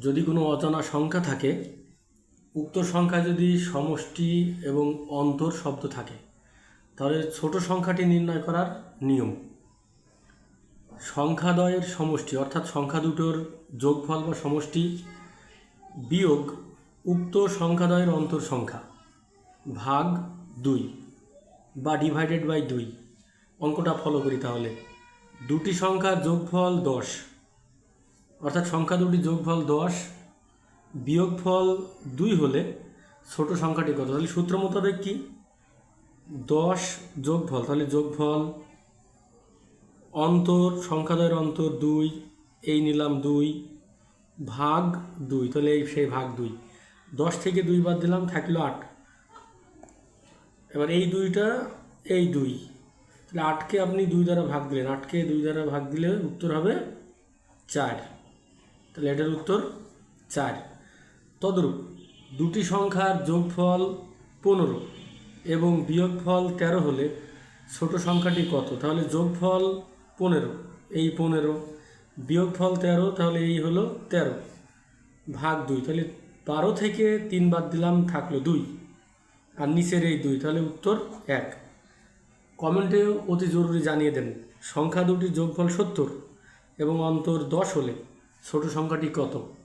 যদি কোনো অজানা সংখ্যা থাকে, উক্ত সংখ্যা যদি সমষ্টি এবং অন্তর শব্দ থাকে, তাহলে ছোট সংখ্যাটি নির্ণয় করার নিয়ম। সংখ্যাদ্বয়ের সমষ্টি, অর্থাৎ সংখ্যা দুটোর যোগফল বা সমষ্টি বিয়োগ উক্ত সংখ্যাদ্বয়ের অন্তর সংখ্যা ভাগ দুই বা ডিভাইডেড বাই দুই। অঙ্কটা ফলো করি তাহলে। দুটি সংখ্যার যোগফল দশ। অর্থাৎ সংখ্যা দুটি যোগফল দশ, বিয়োগফল দুই হলে ছোট সংখ্যাটি কত? তাহলে সূত্র মোতাবেক কি? দশ যোগফল, তাহলে যোগফল অন্তর সংখ্যাদ্বয়ের অন্তর দুই, এই নিলাম দুই, ভাগ দুই, তাহলে এই সেই ভাগ দুই। দশ থেকে দুই বাদ দিলাম, থাকল আট। এবার এই দুইটা, এই দুই, তাহলে আটকে আপনি দুই দ্বারা ভাগ দিলেন। আটকে দুই দ্বারা ভাগ দিলে উত্তর হবে চার। তাহলে এটার উত্তর চার। তদরূপ দুটি সংখ্যার যোগফল পনেরো এবং বিয়োগফল তেরো হলে ছোট সংখ্যাটি কত? তাহলে যোগফল পনেরো, এই পনেরো। বিয়োগফল তেরো, তাহলে এই হলো তেরো। ভাগ দুই, তাহলে বারো থেকে তিন বাদ দিলাম, থাকল দুই। আর নিচের এই দুই, তাহলে উত্তর এক। কমেন্টে অতি জরুরি জানিয়ে দেন, সংখ্যা দুটির যোগফল সত্তর এবং অন্তর দশ হলে ছোট সংখ্যাটি কত?